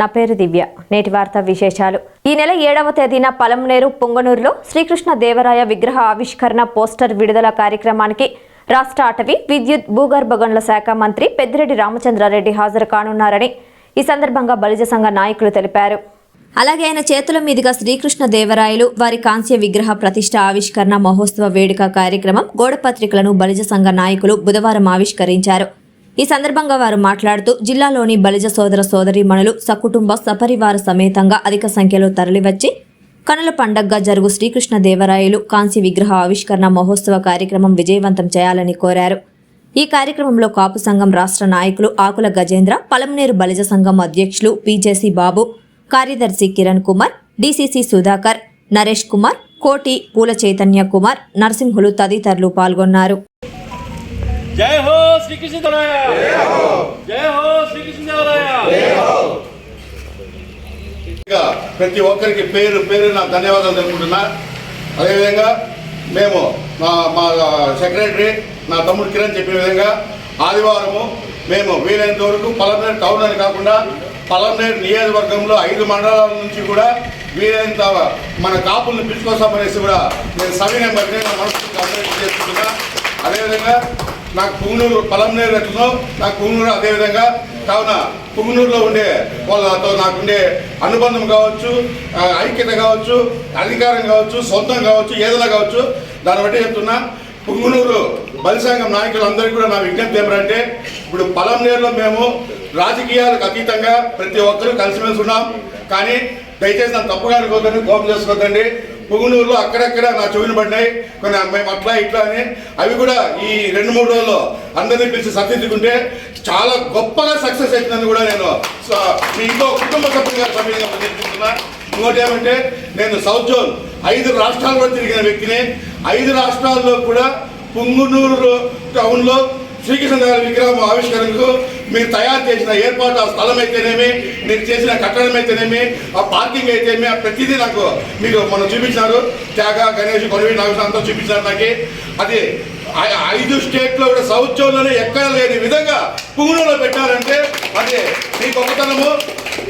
నా పేరు దివ్య. నేటి వార్త విశేషాలు. ఈ నెల ఏడవ తేదీన పలంనేరు పొంగనూరులో శ్రీకృష్ణ దేవరాయ విగ్రహ ఆవిష్కరణ పోస్టర్ విడుదల కార్యక్రమానికి రాష్ట్ర అటవీ విద్యుత్ భూగర్భ గనుల శాఖ మంత్రి పెద్దిరెడ్డి రామచంద్రారెడ్డి హాజరు కానున్నారని ఈ సందర్భంగా బలిజ సంఘ నాయకులు తెలిపారు. అలాగే ఆయన చేతుల మీదుగా శ్రీకృష్ణ దేవరాయలు వారి కాంస్య విగ్రహ ప్రతిష్ట ఆవిష్కరణ మహోత్సవ వేడుక కార్యక్రమం గోడపత్రికలను బలిజ సంఘ నాయకులు బుధవారం ఆవిష్కరించారు. ఈ సందర్భంగా వారు మాట్లాడుతూ జిల్లాలోని బలిజ సోదర సోదరీమణులు సకుటుంబ సపరివార సమేతంగా అధిక సంఖ్యలో తరలివచ్చి కనుల పండగగా జరుగు శ్రీకృష్ణ దేవరాయలు కాంస్య విగ్రహ ఆవిష్కరణ మహోత్సవ కార్యక్రమం విజయవంతం చేయాలని కోరారు. ఈ కార్యక్రమంలో కాపు సంఘం రాష్ట్ర నాయకులు ఆకుల గజేంద్ర పలమనేరు బలిజ సంఘం అధ్యక్షులు పీజేసీ బాబు కార్యదర్శి కిరణ్ కుమార్ డీసీసీ సుధాకర్ నరేష్ కుమార్ కోటి పూల చైతన్య కుమార్ నరసింహులు తదితరులు పాల్గొన్నారు. జై హో శ్రీకృష్ణదేవరాయ జై హో! శ్రీకృష్ణదేవరాయ ప్రతి ఒక్కరికి పేరు పేరు నా ధన్యవాదాలు తెలుపుకుంటున్నా. అదేవిధంగా మేము మా మా సెక్రటరీ నా తమ్ముడు కిరణ్ చెప్పిన విధంగా ఆదివారము మేము వీలైనంత వరకు పలమనేరు టౌన్ అని కాకుండా పలమనేరు నియోజకవర్గంలో ఐదు మండలాల నుంచి కూడా వీలైనంత మన కాపుల్ని పిలుచుకోసామనేసి కూడా నేను సవినయం బట్టి నా మనసు అభివృద్ధి చేసుకుంటున్నా అదేవిధంగా నాకు పుంగనూరు పలంనేరు ఎట్లనో నాకు పుంగనూరు అదేవిధంగా కావున పుంగనూరులో ఉండే వాళ్ళతో నాకుండే అనుబంధం కావచ్చు ఐక్యత కావచ్చు అధికారం కావచ్చు సొంతం కావచ్చు ఏదైనా కావచ్చు. దాన్ని బట్టి చెప్తున్నా పుంగునూరు బలిసంఘం నాయకులందరికీ కూడా నా విజ్ఞప్తి ఏమిటంటే ఇప్పుడు పలంనేరులో మేము రాజకీయాలకు అతీతంగా ప్రతి ఒక్కరూ కలిసిమెలిసి ఉన్నాం. కానీ దయచేసి నన్ను తప్పుగా అనుకోవద్దని కోపం చేసుకోవద్దండి పుంగనూరులో అక్కడక్కడ నా చెవిని పడినాయి. కొన్ని మేము అట్లా ఇట్లా అని. అవి కూడా ఈ రెండు మూడు రోజుల్లో అందరినీ పిలిచి సర్దిద్దుకుంటే చాలా గొప్పగా సక్సెస్ అవుతుందని కూడా నేను మీ ఇంకో కుటుంబ సభ్యులుగా సభ్యులుగా ప్రతిస్తున్నా ఇంకోటి ఏమంటే నేను సౌత్ జోన్ ఐదు రాష్ట్రాల్లో తిరిగిన వ్యక్తిని. ఐదు రాష్ట్రాల్లో కూడా పుంగునూరు టౌన్లో శ్రీకృష్ణ విగ్రహం ఆవిష్కరణకు మీరు తయారు చేసిన ఏర్పాటు ఆ స్థలం అయితేనేమి మీరు చేసిన కట్టడం అయితేనేమి ఆ పార్కింగ్ అయితేనేమి ఆ ప్రతిదీ నాకు మీరు మనం చూపించినారు. త్యాగ గణేష్ కొడవి నాగేశ్వర అంతా చూపించినారు నాకు. అది ఐదు స్టేట్లో కూడా సౌత్ జోన్లోనే ఎక్కడ లేని విధంగా పుంగులో పెట్టారంటే అది మీ గొప్పతనము.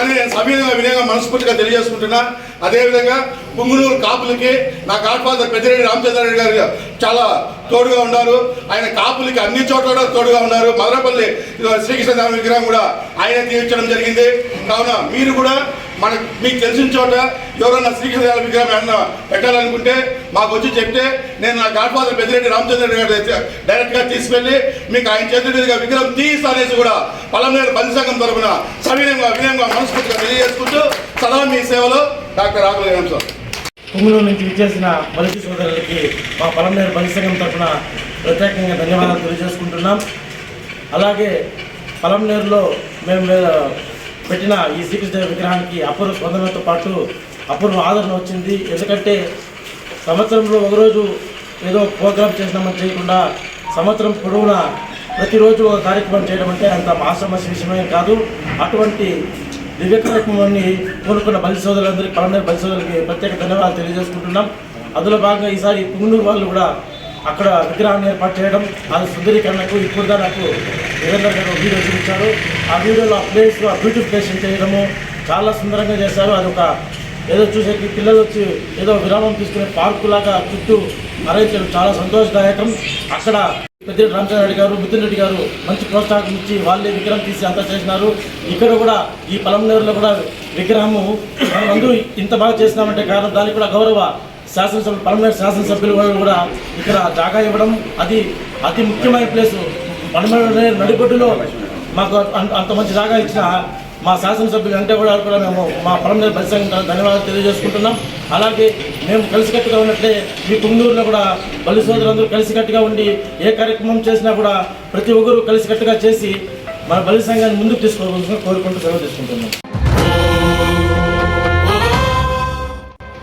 అని నేను సభ్యులుగా వినయంగా మనస్ఫూర్తిగా తెలియజేసుకుంటున్నా. అదేవిధంగా పుంగునూరు కాపులకి నా గాడ్ ఫాదర్ పెద్దిరెడ్డి రామచంద్రారెడ్డి గారు చాలా తోడుగా ఉన్నారు. ఆయన కాపులకి అన్ని చోట్ల కూడా తోడుగా ఉన్నారు. మదనపల్లి శ్రీకృష్ణ విగ్రహం కూడా ఆయన తీర్చడం జరిగింది. కావున మీరు కూడా మన మీకు తెలిసిన చోట ఎవరన్నా శ్రీకృష్ణ విగ్రహం ఏమన్నా పెట్టాలనుకుంటే మాకు వచ్చి చెప్తే నేను నా గాడ్ ఫాదర్ పెద్దిరెడ్డి రామచంద్ర గారు డైరెక్ట్గా తీసుకెళ్ళి మీకు ఆయన చేతుల మీదుగా విగ్రహం తీస్తానేసి కూడా పలమనేరు బంధు సంఘం తరఫున సవినయంగా వినయంగా మనస్ఫూర్తిగా తెలియజేసుకుంటూ సదా మీ సేవలో డాక్టర్ రాహుల్ గారు సార్. కుంగులూరు నుంచి విచ్చేసిన బలిసి సోదరులకి మా పలంనేరు సంఘం తరఫున ప్రత్యేకంగా ధన్యవాదాలు తెలియజేసుకుంటున్నాం. అలాగే పలంనేరులో మేము పెట్టిన ఈ శ్రీకృష్ణ విగ్రహానికి అపూర్వ స్పందనతో పాటు అపూర్వ ఆదరణ వచ్చింది. ఎందుకంటే సంవత్సరంలో ఒకరోజు ఏదో ప్రోగ్రామ్ చేసినామని చేయకుండా సంవత్సరం పొడవునా ప్రతిరోజు ఒక కార్యక్రమం చేయడం అంటే అంత ఆసమస్య విషయమే కాదు. అటువంటి దివ్య కార్యక్రమాన్ని కోరుకున్న బలి సోదరులందరికీ పలమనేరు బలి సోదరులకి ప్రత్యేక ధన్యవాదాలు తెలియజేసుకుంటున్నాం. అందులో భాగంగా ఈసారి పుంగనూరు వాళ్ళు కూడా అక్కడ విగ్రహాన్ని ఏర్పాటు చేయడం అది సుందరీకరణకు ఇప్పుడుగా నాకు వీరేంద్ర గారు వీడియో చూపించారు. ఆ వీడియోలో ఆ ప్లేస్ ఆ బ్యూటిఫికేషన్ చేయడము చాలా సుందరంగా చేశారు. అది ఒక ఏదో చూసేకి పిల్లలు వచ్చి ఏదో విరామం తీసుకునే పార్కు లాగా చుట్టూ అరేంజ్ చాలా సంతోషదాయకం. అక్కడ పెద్దిరెడ్డి రామచంద్రరెడ్డి గారు మిథున్ రెడ్డి గారు మంచి ప్రోత్సాహం ఇచ్చి వాళ్ళే విగ్రహం తీసి అంతా చేసినారు. ఇక్కడ కూడా ఈ పొలం కూడా విగ్రహము. అందరూ ఇంత బాగా చేసినామంటే కారణం దానికి కూడా గౌరవ శాసనసభ పలమనేరు శాసనసభ్యులు కూడా ఇక్కడ జాగా ఇవ్వడం అది అతి ముఖ్యమైన ప్లేస్. పలమనేరు నడిబొడ్డులో మాకు అంత- అంత మంచి జాగా ఇచ్చిన మా శాసనసభ్యులు అంటే కూడా కూడా మేము మా పలమనేరు బలిసంగం ధన్యవాదాలు తెలియజేసుకుంటున్నాం. అలాగే మేము కలిసికట్టుగా ఉన్నట్లే మీ కుంగూరులో కూడా బలి సోదరులందరూ కలిసికట్టుగా ఉండి ఏ కార్యక్రమం చేసినా కూడా ప్రతి ఒక్కరూ కలిసికట్టుగా చేసి మన బలి సంఘాన్ని ముందుకు తీసుకోవాలని కోరుకుంటూ సెలవు తీసుకుంటున్నాం.